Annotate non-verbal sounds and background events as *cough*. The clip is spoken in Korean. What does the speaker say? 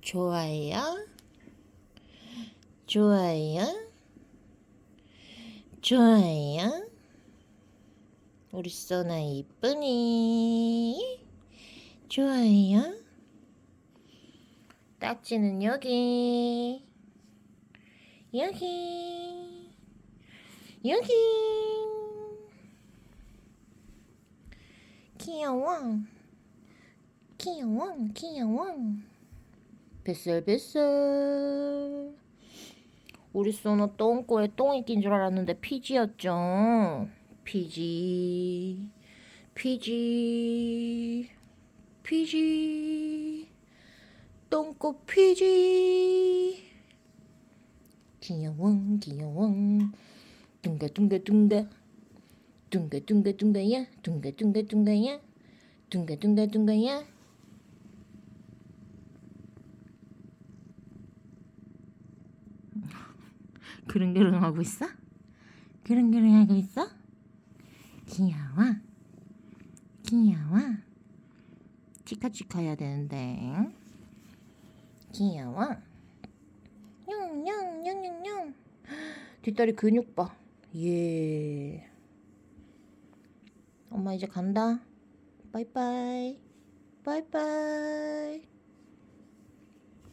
좋아요. 좋아요. 좋아요. 우리 소나 이쁘니? 좋아요. 딱지는 여기. 여기. 여기. 귀여워. 귀여워. 귀여워. 뱃살뱃살. 우리 소나 똥꼬에 똥이 낀 줄 알았는데 피지였죠. 피지. 피지. 피지. 똥꼬 피지. 둥가 둥가 둥가야. 둥가 둥가 둥가야. *laughs* 그릉그릉 하고 있어? 그릉그릉 하고 있어? 귀여워. 귀여워. 치카치카 해야 되는데. 귀여워. 냥냥냥냥냥. *gasps* 뒷다리 근육 봐. 예. 엄마 이제 간다. 빠이빠이. 빠이빠이.